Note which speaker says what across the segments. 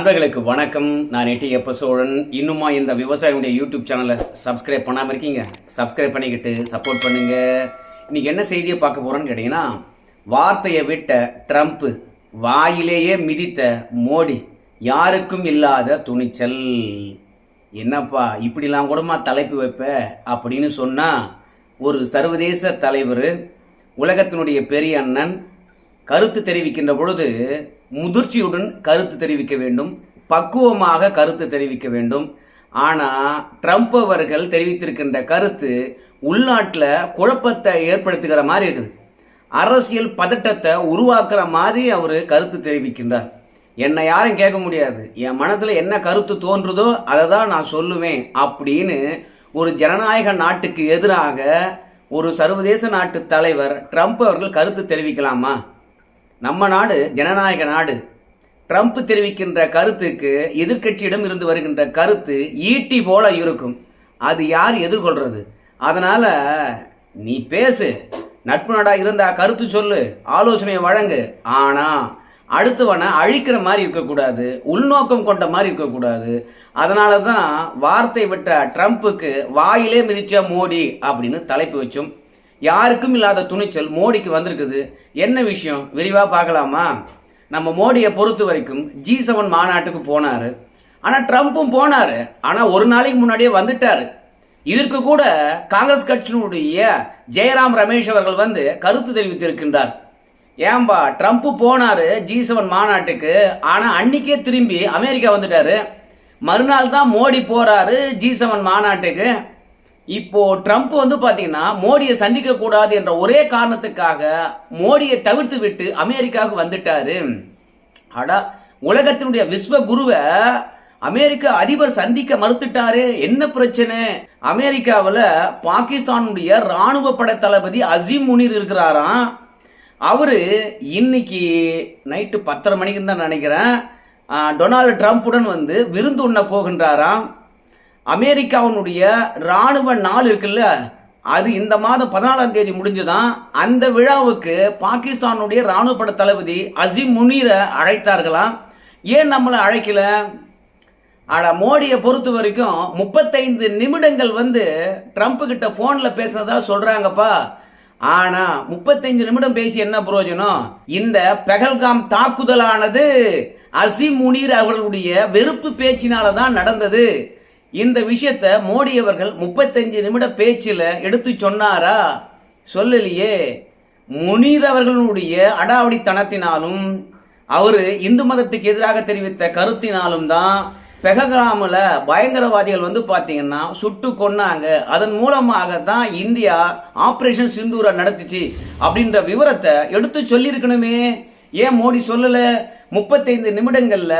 Speaker 1: நண்பர்களுக்கு வணக்கம். நான் எட்டி எப்ப சோழன். இன்னுமா இந்த விவசாயியுடைய யூடியூப் சேனலை சப்ஸ்கிரைப் பண்ணாமல் இருக்கீங்க? சப்ஸ்கிரைப் பண்ணிக்கிட்டு சப்போர்ட் பண்ணுங்க. இன்னைக்கு என்ன செய்தியை பார்க்க போகிறோன்னு கேட்டிங்கன்னா வார்த்தையை விட்ட ட்ரம்ப் வாயிலேயே மிதித்த மோடி யாருக்கும் இல்லாத துணிச்சல். என்னப்பா இப்படிலாம் கூடமா தலைப்பு வைப்ப? அப்படின்னு சொன்னால் ஒரு சர்வதேச தலைவர் உலகத்தினுடைய பெரிய அண்ணன் கருத்து தெரிவிக்கின்ற பொழுது முதிர்ச்சியுடன் கருத்து தெரிவிக்க வேண்டும் பக்குவமாக கருத்து தெரிவிக்க வேண்டும். ஆனால் ட்ரம்ப் அவர்கள் தெரிவித்திருக்கின்ற கருத்து உள்நாட்டில் குழப்பத்தை ஏற்படுத்துகிற மாதிரி இருக்குது. அரசியல் பதட்டத்தை உருவாக்குற மாதிரி அவர் கருத்து தெரிவிக்கின்றார். என்னை யாரும் கேட்க முடியாது. என் மனசில் என்ன கருத்து தோன்றுதோ அதை தான் நான் சொல்லுவேன் அப்படின்னு ஒரு ஜனநாயக நாட்டுக்கு எதிராக ஒரு சர்வதேச நாட்டு தலைவர் ட்ரம்ப் அவர்கள் கருத்து தெரிவிக்கலாமா? நம்ம நாடு ஜனநாயக நாடு. ட்ரம்ப் தெரிவிக்கின்ற கருத்துக்கு எதிர்க்கட்சியிடம் இருந்து வருகின்ற கருத்து ஈட்டி போல இருக்கும். அது யார் எதிர்கொள்றது? அதனால நீ பேசு. நட்பு நாடா இருந்தா கருத்து சொல்லு ஆலோசனையை வழங்கு. ஆனா அடுத்தவனை அழிக்கிற மாதிரி இருக்கக்கூடாது உள்நோக்கம் கொண்ட மாதிரி இருக்கக்கூடாது. அதனால தான் வார்த்தை விட்ட ட்ரம்ப்புக்கு வாயிலே மிதிச்ச மோடி அப்படின்னு தலைப்பு வச்சோம். யாருக்கும் இல்லாத துணிச்சல் மோடிக்கு வந்திருக்குது. என்ன விஷயம்? விரிவாக பார்க்கலாமா? நம்ம மோடியை பொறுத்த வரைக்கும் ஜி செவன் மாநாட்டுக்கு போனார். ஆனால் ட்ரம்ப்பும் போனார். ஆனால் ஒரு நாளைக்கு முன்னாடியே வந்துட்டார். இதற்கு கூட காங்கிரஸ் கட்சியினுடைய ஜெயராம் ரமேஷ் அவர்கள் வந்து கருத்து தெரிவித்திருக்கின்றார். ஏன்பா ட்ரம்ப் போனார் ஜி செவன் மாநாட்டுக்கு ஆனால் அன்னைக்கே திரும்பி அமெரிக்கா வந்துட்டாரு. மறுநாள் தான் மோடி போகிறாரு ஜி செவன் மாநாட்டுக்கு. இப்போ ட்ரம்ப் வந்து பாத்தீங்கன்னா மோடியை சந்திக்க கூடாது என்ற ஒரே காரணத்துக்காக மோடியை தவிர்த்து விட்டு அமெரிக்காவுக்கு வந்துட்டாரு. அடா உலகத்தினுடைய விஸ்வ குருவை அமெரிக்க அதிபர் சந்திக்க மறுத்துட்டாரு என்ன பிரச்சனை? அமெரிக்காவில் பாகிஸ்தானுடைய ராணுவ படை தளபதி அசீம் முனீர் இருக்கிறாராம். அவரு இன்னைக்கு நைட்டு பத்தரை மணிக்கு தான் நினைக்கிறேன். டொனால்டு ட்ரம்ப்புடன் வந்து விருந்து உண்ண போகின்றாராம். அமெரிக்காவினுடைய ராணுவ நாள் இருக்குல்ல அது இந்த மாதம் பதினாலாம் தேதி முடிஞ்சுதான். அந்த விழாவுக்கு பாகிஸ்தானுடைய இராணுவ பட தளபதி அசிம் முனீரை அழைத்தார்களாம் ஏன் நம்மளை அழைக்கல? ஆனால் மோடியை பொறுத்த வரைக்கும் முப்பத்தைந்து நிமிடங்கள் வந்து ட்ரம்ப் கிட்ட ஃபோனில் பேசுனதா சொல்கிறாங்கப்பா ஆனால் முப்பத்தைந்து நிமிடம் பேசி என்ன பிரயோஜனம்? இந்த பெகல்காம் தாக்குதலானது அசிம் முனீர் அவர்களுடைய வெறுப்பு பேச்சினால தான் நடந்தது. இந்த விஷயத்த மோடி அவர்கள் முப்பத்தஞ்சு நிமிட பேச்சில் எடுத்து சொன்னாரா? சொல்லலையே. முனீர் அவர்களுடைய அடாவடித்தனத்தினாலும் அவர் இந்து மதத்துக்கு எதிராக தெரிவித்த கருத்தினாலும் தான் பெககிராமில் பயங்கரவாதிகள் வந்து பார்த்தீங்கன்னா சுட்டு கொன்னாங்க. அதன் மூலமாக தான் இந்தியா ஆப்ரேஷன் சிந்தூரை நடத்துச்சு அப்படின்ற விவரத்தை எடுத்து சொல்லியிருக்கணுமே. ஏன் மோடி சொல்லலை? முப்பத்தைந்து நிமிடங்கள்ல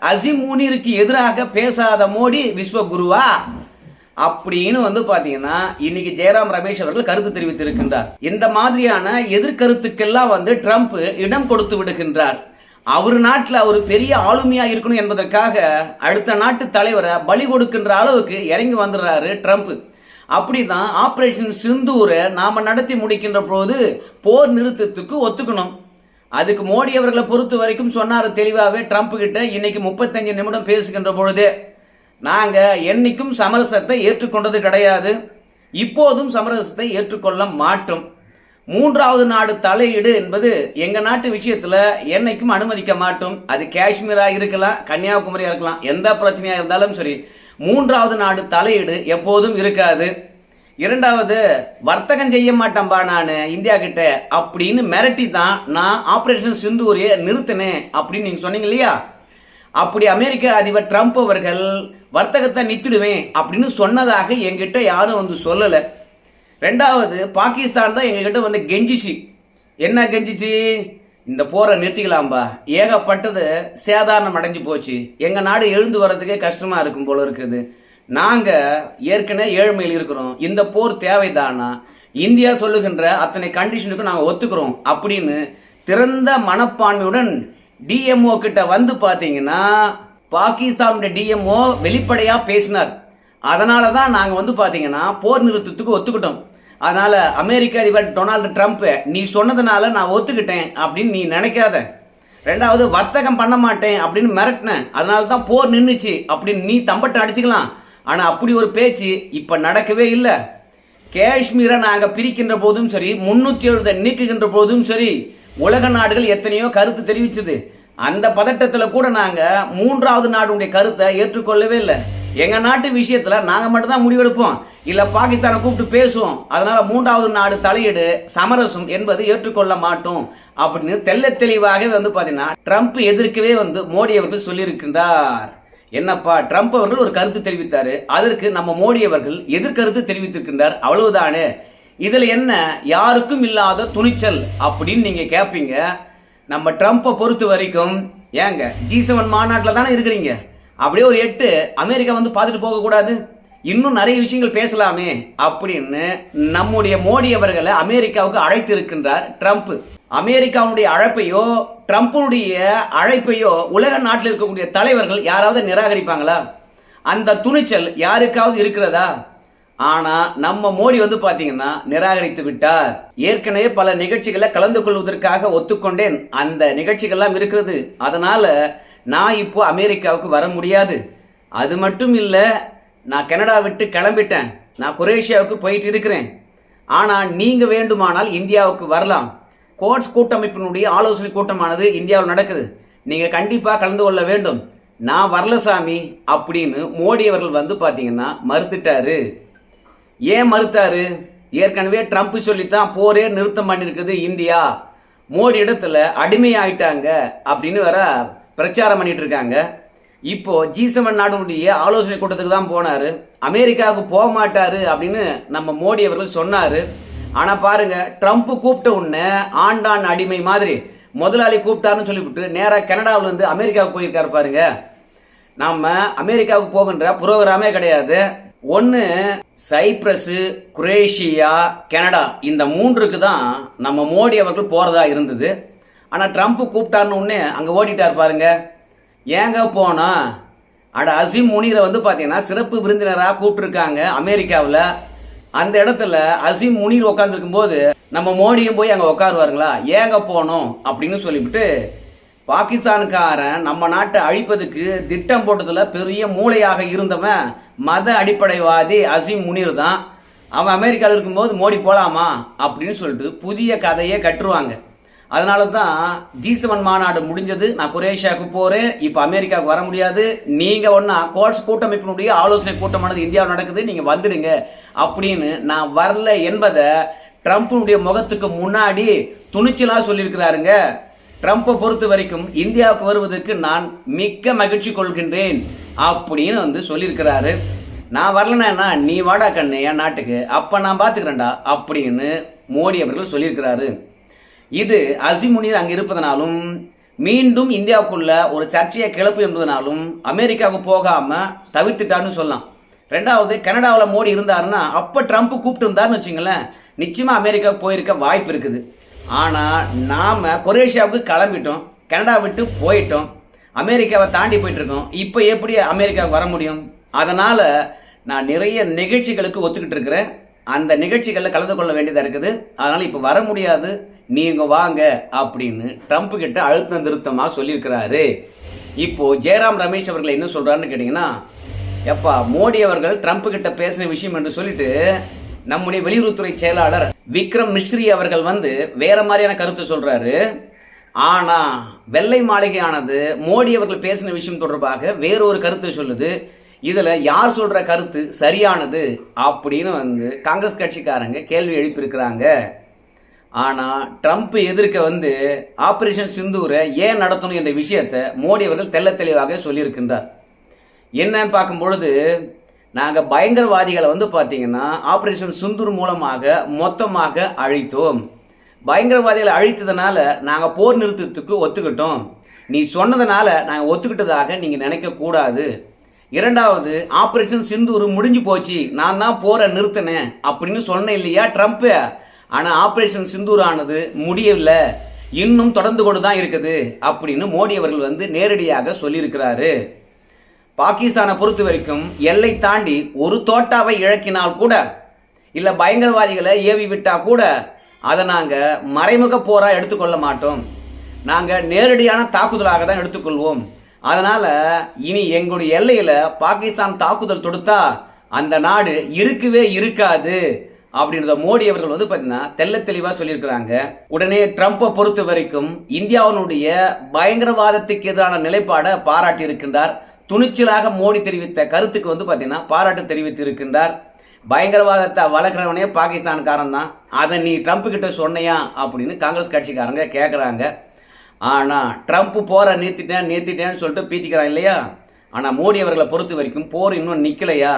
Speaker 1: அசிம் முனிருக்கு எதிராக பேசாத மோடி விஸ்வகுருவா? அப்படின்னு வந்து பாத்தீங்கன்னா இன்னைக்கு ஜெயராம் ரமேஷ் அவர்கள் கருத்து தெரிவித்திருக்கின்றார். இந்த மாதிரியான எதிர்கருத்துக்கெல்லாம் வந்து ட்ரம்ப் இடம் கொடுத்து விடுகின்றார். அவர் நாட்டில் அவர் பெரிய ஆளுமையா இருக்கணும் என்பதற்காக அடுத்த நாட்டு தலைவரை பலி கொடுக்கின்ற அளவுக்கு இறங்கி வந்துடுறாரு ட்ரம்ப் அப்படிதான் ஆபரேஷன் சிந்தூரை நாம நடத்தி முடிக்கின்ற போது போர் நிறுத்தத்துக்கு ஒத்துக்கணும். அதுக்கு மோடி அவர்களை பொறுத்த வரைக்கும் சொன்னார் தெளிவாகவே ட்ரம்ப் கிட்ட இன்னைக்கு முப்பத்தஞ்சு நிமிடம் பேசுகின்ற பொழுது நாங்க என்னைக்கும் சமரசத்தை ஏற்றுக்கொண்டது கிடையாது. இப்போதும் சமரசத்தை ஏற்றுக்கொள்ள மாட்டோம். மூன்றாவது நாடு தலையீடு என்பது எங்க நாட்டு விஷயத்துல என்னைக்கும் அனுமதிக்க மாட்டோம். அது காஷ்மீரா இருக்கலாம் கன்னியாகுமரியா இருக்கலாம் எந்த பிரச்சனையா இருந்தாலும் சரி மூன்றாவது நாடு தலையீடு எப்போதும் இருக்காது. இரண்டாவது வர்த்தகம் செய்ய மாட்டேன்பா நான் இந்தியா கிட்ட. அப்படின்னு மிரட்டி தான் நான் ஆப்ரேஷன் சிந்தூரியை நிறுத்தினேன் அப்படின்னு நீங்கள் சொன்னீங்க இல்லையா? அப்படி அமெரிக்க அதிபர் ட்ரம்ப் அவர்கள் வர்த்தகத்தை நிறுத்திடுவேன் அப்படின்னு சொன்னதாக எங்கிட்ட யாரும் வந்து சொல்லலை. ரெண்டாவது பாகிஸ்தான் தான் எங்ககிட்ட வந்து கெஞ்சிச்சு. என்ன கெஞ்சிச்சு? இந்த போரை நிறுத்திக்கலாம்பா. ஏகப்பட்டது சேதாரணம் அடைஞ்சு போச்சு. எங்கள் நாடு எழுந்து வர்றதுக்கே கஷ்டமாக இருக்கும் போல இருக்குது. நாங்கள் ஏற்கனவே ஏழ்மையில் இருக்கிறோம். இந்த போர் தேவைதானா? இந்தியா சொல்லுகின்ற அத்தனை கண்டிஷனுக்கும் நாங்கள் ஒத்துக்கிறோம். அப்படின்னு திறந்த மனப்பான்மையுடன் டிஎம்ஓ கிட்ட வந்து பார்த்தீங்கன்னா பாகிஸ்தானுடைய டிஎம்ஓ வெளிப்படையாக பேசினார். அதனால தான் நாங்கள் வந்து பார்த்தீங்கன்னா போர் நிறுத்தத்துக்கு ஒத்துக்கிட்டோம். அதனால் அமெரிக்க அதிபர் டொனால்டு ட்ரம்ப் நீ சொன்னதுனால நான் ஒத்துக்கிட்டேன் அப்படின்னு நீ நினைக்காத. ரெண்டாவது வர்த்தகம் பண்ண மாட்டேன் அப்படின்னு மிரட்டினேன் அதனால தான் போர் நின்றுச்சு அப்படின்னு நீ தம்பட்டை அடிச்சுக்கலாம். ஆனால் அப்படி ஒரு பேச்சு இப்போ நடக்கவே இல்லை. காஷ்மீரை நாங்கள் பிரிக்கின்ற போதும் சரி முன்னூற்றி எழுபதை நீக்குகின்ற போதும் சரி உலக நாடுகள் எத்தனையோ கருத்து தெரிவிச்சது. அந்த பதட்டத்தில் கூட நாங்கள் மூன்றாவது நாடுடைய கருத்தை ஏற்றுக்கொள்ளவே இல்லை. எங்கள் நாட்டு விஷயத்தில் நாங்கள் மட்டும்தான் முடிவெடுப்போம். இல்லை பாகிஸ்தானை கூப்பிட்டு பேசுவோம். அதனால் மூன்றாவது நாடு தலையீடு சமரசம் என்பது ஏற்றுக்கொள்ள மாட்டோம். அப்படின்னு தெல்ல தெளிவாகவே வந்து பார்த்தீங்கன்னா ட்ரம்ப் எதிர்க்கவே வந்து மோடி அவர்கள் சொல்லியிருக்கின்றார். என்னப்பா ட்ரம்ப் அவர்கள் ஒரு கருத்து தெரிவித்தார். அதற்கு நம்ம மோடி அவர்கள் எதிர்கருத்து தெரிவித்திருக்கின்றார். அவ்வளவுதானே? இதில் என்ன? யாருக்கும் இல்லாத துணிச்சல் அப்படின்னு நீங்கள் கேட்பீங்க நம்ம ட்ரம்ப்பை பொறுத்த வரைக்கும் ஏங்க ஜி செவன் மாநாட்டில் தானே இருக்கிறீங்க? அப்படியே ஒரு எட்டு அமெரிக்கா வந்து பார்த்துட்டு போகக்கூடாது? இன்னும் நிறைய விஷயங்கள் பேசலாமே அப்படின்னு நம்முடைய மோடி அவர்களை அமெரிக்காவுக்கு அழைத்து இருக்கின்றார் ட்ரம்ப். அமெரிக்காவுடைய அழைப்பையோ ட்ரம்ப்புடைய அழைப்பையோ உலக நாட்டில் இருக்கக்கூடிய தலைவர்கள் யாராவது நிராகரிப்பாங்களா? அந்த துணிச்சல் யாருக்காவது இருக்கிறதா? ஆனா நம்ம மோடி வந்து பாத்தீங்கன்னா நிராகரித்து விட்டார். ஏற்கனவே பல நிகழ்ச்சிகளை கலந்து கொள்வதற்காக ஒத்துக்கொண்டேன். அந்த நிகழ்ச்சிகள்லாம் இருக்கிறது. அதனால நான் இப்போ அமெரிக்காவுக்கு வர முடியாது. அது மட்டும் இல்லை நான் கனடா விட்டு கிளம்பிட்டேன். நான் குரேஷியாவுக்கு போயிட்டு இருக்கிறேன். ஆனால் நீங்கள் வேண்டுமானால் இந்தியாவுக்கு வரலாம். கோட்ஸ் கூட்டமைப்பினுடைய ஆலோசனை கூட்டமானது இந்தியாவில் நடக்குது. நீங்கள் கண்டிப்பாக கலந்து கொள்ள வேண்டும். நான் வரல சாமி அப்படின்னு மோடி அவர்கள் வந்து பார்த்தீங்கன்னா மறுத்துட்டாரு. ஏன் மறுத்தாரு? ஏற்கனவே ட்ரம்ப் சொல்லித்தான் போரே நிறுத்தம் பண்ணியிருக்குது இந்தியா. மோடி இடத்துல அடிமையாயிட்டாங்க அப்படின்னு வேற பிரச்சாரம் பண்ணிட்டு இருக்காங்க. இப்போ ஜி செவன் நாடுடைய ஆலோசனை கூட்டத்துக்கு தான் போனாரு. அமெரிக்காவுக்கு போக மாட்டார் அப்படின்னு நம்ம மோடி அவர்கள் சொன்னார். ஆனால் பாருங்க ட்ரம்ப் கூப்பிட்ட உடனே ஆண்டான் அடிமை மாதிரி முதலாளி கூப்பிட்டாருன்னு சொல்லிவிட்டு நேராக கனடாவிலேருந்து அமெரிக்காவுக்கு போயிருக்காரு பாருங்க. நம்ம அமெரிக்காவுக்கு போகின்ற புரோகிராமே கிடையாது. ஒன்று சைப்ரஸு குரேஷியா கனடா இந்த மூன்றுக்கு தான் நம்ம மோடி அவர்கள் போகிறதா இருந்தது. ஆனால் ட்ரம்ப் கூப்பிட்டாருன்னு உடனே அங்கே ஓடிட்டார் பாருங்கள் ஏங்க போனா? அட அசீம் முனீரை வந்து பார்த்தீங்கன்னா சிறப்பு விருந்தினராக கூப்பிட்டுருக்காங்க அமெரிக்காவில். அந்த இடத்துல அசீம் முனீர் உட்காந்துருக்கும் போது நம்ம மோடியும் போய் அங்கே உட்காருவாருங்களா ஏங்க போனோம்? அப்படின்னு சொல்லிவிட்டு பாகிஸ்தானுக்காரன் நம்ம நாட்டை அழிப்பதுக்கு திட்டம் போட்டதில் பெரிய மூளையாக இருந்தவன் மத அடிப்படைவாதி அசீம் முனீர் தான். அவன் அமெரிக்காவில் இருக்கும்போது மோடி போகலாமா அப்படின்னு சொல்லிட்டு புதிய கதையை கட்டுருவாங்க. அதனால தான் ஜி செவன் மாநாடு முடிஞ்சது. நான் குரேஷியாவுக்கு போகிறேன் இப்போ அமெரிக்காவுக்கு வர முடியாது. நீங்கள் ஒன்றா கோட்ஸ் கூட்டமைப்பினுடைய ஆலோசனை கூட்டமானது இந்தியாவில் நடக்குது. நீங்கள் வந்துடுங்க. அப்படின்னு நான் வரல என்பதை ட்ரம்ப்பினுடைய முகத்துக்கு முன்னாடி துணிச்சலாக சொல்லியிருக்கிறாருங்க. ட்ரம்ப்பை பொறுத்த வரைக்கும் இந்தியாவுக்கு வருவதற்கு நான் மிக்க மகிழ்ச்சி கொள்கின்றேன் அப்படின்னு வந்து சொல்லியிருக்கிறாரு. நான் வரலனா நீ வாடா கண்ணு என் நாட்டுக்கு. அப்போ நான் பார்த்துக்கிறேன்டா அப்படின்னு மோடி அவர்கள் சொல்லியிருக்கிறாரு. இது அசிமுனிர் அங்கே இருப்பதனாலும் மீண்டும் இந்தியாவுக்குள்ள ஒரு சர்ச்சையை கிளப்பு என்பதனாலும் அமெரிக்காவுக்கு போகாமல் தவிர்த்துட்டான்னு சொல்லலாம். ரெண்டாவது கனடாவில் மோடி இருந்தாருன்னா அப்போ ட்ரம்ப் கூப்பிட்டு இருந்தாருன்னு வச்சுங்களேன் நிச்சயமாக அமெரிக்காவுக்கு போயிருக்க வாய்ப்பு இருக்குது. ஆனால் நாம் கொரேஷியாவுக்கு கிளம்பிட்டோம் கனடா விட்டு போயிட்டோம் அமெரிக்காவை தாண்டி போயிட்டுருக்கோம். இப்போ எப்படி அமெரிக்காவுக்கு வர முடியும்? அதனால் நான் நிறைய நிகழ்ச்சிகளுக்கு ஒத்துக்கிட்டு இருக்கிறேன். அந்த நிகழ்ச்சிகளில் கலந்து கொள்ள வேண்டியதாக இருக்குது. அதனால் இப்போ வர முடியாது. நீங்கள் வாங்க அப்படின்னு ட்ரம்ப் கிட்ட அழுத்தம் திருத்தமாக சொல்லியிருக்கிறாரு. இப்போ ஜெயராம் ரமேஷ் அவர்கள் என்ன சொல்கிறாருன்னு கேட்டிங்கன்னா எப்பா மோடி அவர்கள் ட்ரம்ப் கிட்ட பேசின விஷயம் என்று சொல்லிட்டு நம்முடைய வெளியுறவுத்துறை செயலாளர் விக்ரம் மிஸ்ரி அவர்கள் வந்து வேற மாதிரியான கருத்து சொல்றாரு. ஆனா வெள்ளை மாளிகையானது மோடி அவர்கள் பேசின விஷயம் தொடர்பாக வேறொரு கருத்தை சொல்லுது. இதில் யார் சொல்கிற கருத்து சரியானது அப்படின்னு வந்து காங்கிரஸ் கட்சிக்காரங்க கேள்வி எழுப்பியிருக்கிறாங்க. ஆனால் ட்ரம்ப் எதிர்க்க வந்து ஆப்ரேஷன் சிந்தூரை ஏன் நடத்தணும் என்ற விஷயத்தை மோடி அவர்கள் தெல்ல தெளிவாக சொல்லியிருக்கின்றார். என்னன்னு பார்க்கும் பொழுது நாங்கள் பயங்கரவாதிகளை வந்து பார்த்தீங்கன்னா ஆப்ரேஷன் சுந்தூர் மூலமாக மொத்தமாக அழித்தோம். பயங்கரவாதிகளை அழித்ததுனால நாங்கள் போர் நிறுத்தத்துக்கு ஒத்துக்கிட்டோம். நீ சொன்னதுனால நாங்கள் ஒத்துக்கிட்டதாக நீங்கள் நினைக்கக்கூடாது இரண்டாவது ஆப்ரேஷன் சிந்தூர் முடிஞ்சு போச்சு. நான் தான் போரை நிறுத்தினேன் அப்படின்னு சொன்னேன் இல்லையா ட்ரம்ப்பு ஆனால் ஆப்ரேஷன் சிந்தூர் ஆனது முடியவில்லை இன்னும் தொடர்ந்து கொண்டு தான் இருக்குது அப்படின்னு மோடி அவர்கள் வந்து நேரடியாக சொல்லியிருக்கிறாரு. பாகிஸ்தானை பொறுத்த வரைக்கும் எல்லை தாண்டி ஒரு தோட்டாவை இழக்கினால் கூட இல்லை பயங்கரவாதிகளை ஏவி விட்டால் கூட அதை நாங்கள் மறைமுக போராக எடுத்துக்கொள்ள மாட்டோம். நாங்கள் நேரடியான தாக்குதலாக தான் எடுத்துக்கொள்வோம். அதனால் இனி எங்களுடைய எல்லையில் பாகிஸ்தான் தாக்குதல் தொடுத்தா அந்த நாடு இருக்கவே இருக்காது. அப்படின்றத மோடி அவர்கள் வந்து பார்த்தீங்கன்னா தெள்ள தெளிவாக சொல்லியிருக்கிறாங்க. உடனே ட்ரம்ப்பை பொறுத்த வரைக்கும் இந்தியாவினுடைய பயங்கரவாதத்துக்கு எதிரான நிலைப்பாடை பாராட்டி இருக்கின்றார். துணிச்சலாக மோடி தெரிவித்த கருத்துக்கு வந்து பார்த்தீங்கன்னா பாராட்டு தெரிவித்து இருக்கின்றார் பயங்கரவாதத்தை வளர்க்குறவனே பாகிஸ்தான்காரன் தான். அதை நீ ட்ரம்ப் கிட்ட சொன்னையா அப்படின்னு காங்கிரஸ் கட்சிக்காரங்க கேட்குறாங்க ஆனால் ட்ரம்ப் போற நிறுத்திட்டேன் நிறுத்திட்டேன்னு சொல்லிட்டு பீத்திக்கிறான் இல்லையா? ஆனால் மோடி அவர்களை பொறுத்த வரைக்கும் போர் இன்னும் நிற்கலையா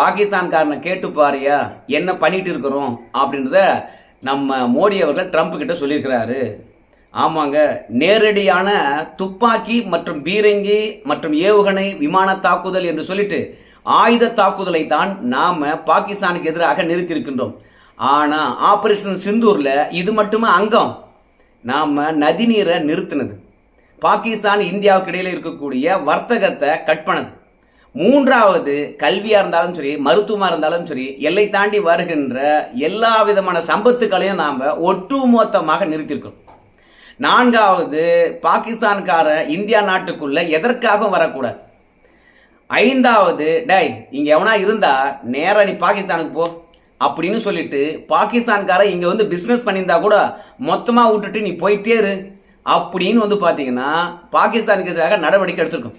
Speaker 1: பாகிஸ்தான்காரனை கேட்டு பாரியா என்ன பண்ணிட்டு இருக்கிறோம் அப்படின்றத நம்ம மோடி அவர்கள் ட்ரம்ப் கிட்ட சொல்லியிருக்கிறாரு. ஆமாங்க நேரடியான துப்பாக்கி மற்றும் பீரங்கி மற்றும் ஏவுகணை விமான தாக்குதல் என்று சொல்லிட்டு ஆயுத தாக்குதலை தான் நாம் பாகிஸ்தானுக்கு எதிராக நிறுத்தியிருக்கின்றோம். ஆனால் ஆபரேஷன் சிந்தூரில் இது மட்டுமே அங்கம். நாம் நதிநீரை நிறுத்தினது. பாகிஸ்தான் இந்தியாவுக்கு இடையில் இருக்கக்கூடிய வர்த்தகத்தை கட் பண்ணது. மூன்றாவது கல்வியாக இருந்தாலும் சரி மருத்துவமாக இருந்தாலும் சரி எல்லை தாண்டி வருகின்ற எல்லா விதமான சம்பத்துக்களையும் நாம் ஒட்டுமொத்தமாக நிறுத்தியிருக்கோம் நான்காவது பாகிஸ்தான்கார இந்தியா நாட்டுக்குள்ள எதற்காகவும் வரக்கூடாது. ஐந்தாவது டை இங்க எவனா இருந்தா நேராக நீ பாகிஸ்தானுக்கு போ அப்படின்னு சொல்லிட்டு பாகிஸ்தான்கார இங்க வந்து பிஸ்னஸ் பண்ணியிருந்தா கூட மொத்தமாக விட்டுட்டு நீ போயிட்டே இரு அப்படின்னு வந்து பார்த்தீங்கன்னா பாகிஸ்தானுக்கு எதிராக நடவடிக்கை எடுத்திருக்கும்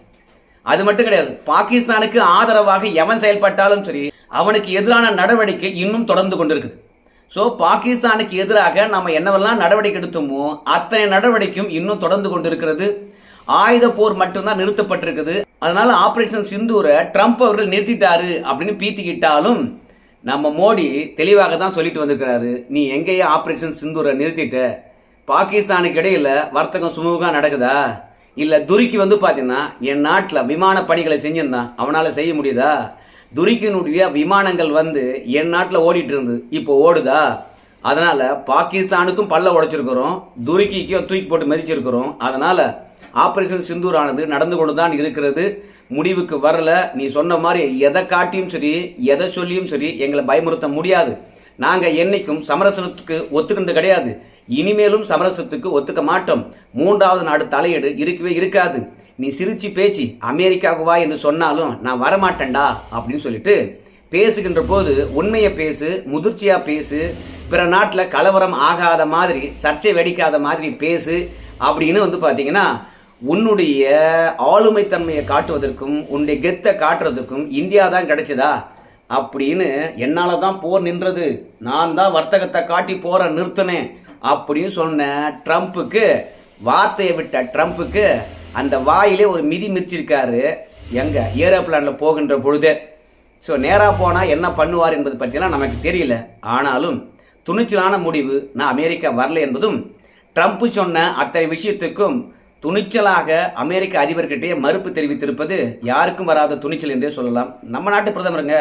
Speaker 1: அது மட்டும் கிடையாது. பாகிஸ்தானுக்கு ஆதரவாக எவன் செயல்பட்டாலும் சரி அவனுக்கு எதிரான நடவடிக்கை இன்னும் தொடர்ந்து கொண்டிருக்குது. ஸோ பாகிஸ்தானுக்கு எதிராக நம்ம என்னவெல்லாம் நடவடிக்கை எடுத்தோமோ அத்தனை நடவடிக்கையும் இன்னும் தொடர்ந்து கொண்டிருக்கிறது. ஆயுத போர் மட்டும்தான் நிறுத்தப்பட்டிருக்குது. அதனால ஆபரேஷன் சிந்தூரை ட்ரம்ப் அவர்கள் நிறுத்திட்டாரு அப்படின்னு பீத்திக்கிட்டாலும் நம்ம மோடி தெளிவாக தான் சொல்லிட்டு வந்திருக்கிறாரு. நீ எங்கேயே ஆபரேஷன் சிந்தூரை நிறுத்திட்ட? பாகிஸ்தானுக்கு இடையில வர்த்தகம் சுமூகமாக நடக்குதா? இல்லை துருக்கி வந்து பார்த்தீங்கன்னா என் நாட்டில் விமான பணிகளை செஞ்சிருந்தான் அவனால் செய்ய முடியுதா? துருக்கியினுடைய விமானங்கள் வந்து என் நாட்டில் ஓடிட்டு இருந்து இப்போ ஓடுதா? அதனால் பாகிஸ்தானுக்கும் பல்ல உடைச்சிருக்கிறோம் துருக்கிக்கும் தூக்கி போட்டு மதிச்சிருக்கிறோம். அதனால் ஆப்ரேஷன் சிந்தூர் ஆனது நடந்து கொண்டு தான் இருக்கிறது. முடிவுக்கு வரல. நீ சொன்ன மாதிரி எதை காட்டியும் சரி எதை சொல்லியும் சரி எங்களை பயமுறுத்த முடியாது. நாங்கள் என்னைக்கும் சமரசத்துக்கு ஒத்துக்கிறது கிடையாது. இனிமேலும் சமரசத்துக்கு ஒத்துக்க மாட்டோம். மூன்றாவது நாடு தலையீடு இருக்கவே இருக்காது. நீ சிரிச்சு பேச்சு அமெரிக்காவுக்கு வா என்று சொன்னாலும் நான் வரமாட்டேன்டா அப்படின்னு சொல்லிட்டு பேசுகின்ற போது உண்மையை பேசு முதிர்ச்சியா பேசு பிற நாட்டில் கலவரம் ஆகாத மாதிரி சர்ச்சை வெடிக்காத மாதிரி பேசு அப்படின்னு வந்து பார்த்தீங்கன்னா உன்னுடைய ஆளுமைத்தன்மையை காட்டுவதற்கும் உன்னுடைய கெத்தை காட்டுறதுக்கும் இந்தியா தான் கிடைச்சதா? அப்படின்னு என்னால் தான் போர் நின்றது. நான் தான் வர்த்தகத்தை காட்டி போற நிறுத்தினேன். அப்படின்னு சொன்ன ட்ரம்ப்புக்கு வார்த்தையை விட்ட ட்ரம்ப்புக்கு அந்த வாயிலே ஒரு மிதி மிதிச்சிருக்காரு. எங்கே? ஏரோப்ளானில் போகின்ற பொழுதே. ஸோ நேராக போனால் என்ன பண்ணுவார் என்பது பற்றிலாம் நமக்கு தெரியல. ஆனாலும் துணிச்சலான முடிவு. நான் அமெரிக்கா வரல என்பதும் ட்ரம்ப் சொன்ன அத்தனை விஷயத்துக்கும் துணிச்சலாக அமெரிக்க அதிபர்கிட்டே மறுப்பு தெரிவித்திருப்பது யாருக்கும் வராத துணிச்சல் என்றே சொல்லலாம். நம்ம நாட்டு பிரதமருங்க.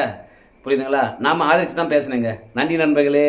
Speaker 1: புரியுதுங்களா? நாம் ஆதரிச்சு தான் பேசுனேங்க நன்றி நண்பர்களே.